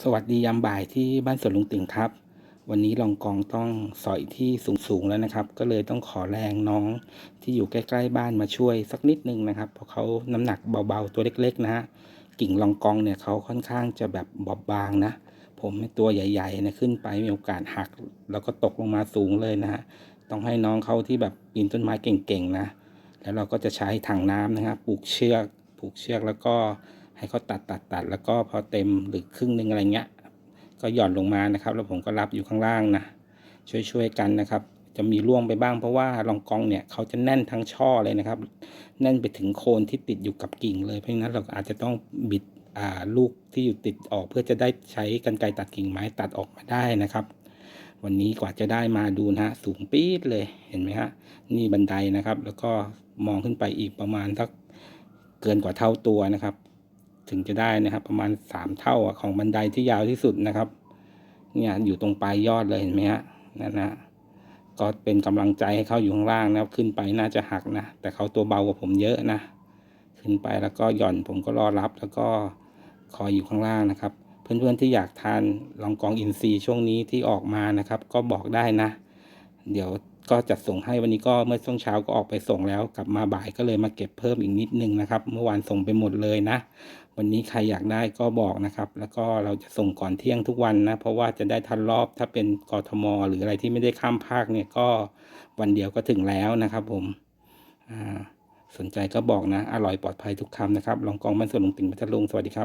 สวัสดียามบ่ายที่บ้านสวนลุงติ่งครับ วันนี้ลองกองต้องสอยที่สูงๆแล้วนะครับ ก็เลยต้องขอแรงน้องที่อยู่ใกล้ๆบ้านมาช่วยสักนิดนึงนะครับ เพราะเขาน้ำหนักเบาๆตัวเล็กๆนะฮะกิ่งลองกองเนี่ยเขาค่อนข้างจะแบบบอบบางนะ ผมตัวใหญ่ๆนะขึ้นไปมีโอกาสหัก แล้วก็ตกลงมาสูงเลยนะฮะต้องให้น้องเขาที่แบบปีนต้นไม้เก่งๆนะ แล้วเราก็จะใช้ถังน้ำนะครับปลูกเชือกผูกเชือกแล้วก็ ให้เขาตัดตัดตัดแล้วก็พอเต็มหรือครึ่งหนึ่งอะไรเงี้ย ก็หย่อนลงมานะครับ แล้วผมก็รับอยู่ข้างล่างนะช่วยๆกันนะครับ จะมีร่วงไปบ้างเพราะว่าลองกองเนี่ยเขาจะแน่นทั้งช่อเลยนะครับ แน่นไปถึงโคนที่ติดอยู่กับกิ่งเลยเพราะฉะนั้นเราอาจจะต้องบิดลูกที่อยู่ติดออกเพื่อจะได้ใช้กันไกรตัดกิ่งไม้ตัดออกมาได้นะครับ วันนี้กว่าจะได้มาดูนะฮะสูงปี๊ดเลยเห็นไหมฮะนี่บันไดนะครับ แล้วก็มองขึ้นไปอีกประมาณสักเกินกว่าเท่าตัวนะครับ ถึงจะได้นะครับ ประมาณสามเท่าของบันไดที่ยาวที่สุดนะครับ เนี่ยอยู่ตรงปลายยอดเลยเห็นไหมฮะนั่นนะก็เป็นกำลังใจให้เขาอยู่ข้างล่างนะครับ ขึ้นไปน่าจะหักนะ แต่เขาตัวเบากว่าผมเยอะนะ ขึ้นไปแล้วก็หย่อนผมก็รอรับแล้วก็คอยอยู่ข้างล่างนะครับ เพื่อนๆที่อยากทานลองกองอินทรีย์ช่วงนี้ที่ออกมานะครับ ก็บอกได้นะ เดี๋ยว ก็จัดส่งให้วันนี้ก็เมื่อช่วงเช้าก็ออกไปส่งแล้ว กลับมาบ่ายก็เลยมาเก็บเพิ่มอีกนิดนึงนะครับ เมื่อวานส่งไปหมดเลยนะ วันนี้ใครอยากได้ก็บอกนะครับ แล้วก็เราจะส่งก่อนเที่ยงทุกวันนะ เพราะว่าจะได้ทันรอบถ้าเป็นกทม หรืออะไรที่ไม่ได้ข้ามภาคเนี่ยก็วันเดียวก็ถึงแล้วนะครับผมสนใจก็บอกนะ อร่อยปลอดภัยทุกคำนะครับ ลองกองบ้านสวนลุงติ่งพัทลุงสวัสดีครับ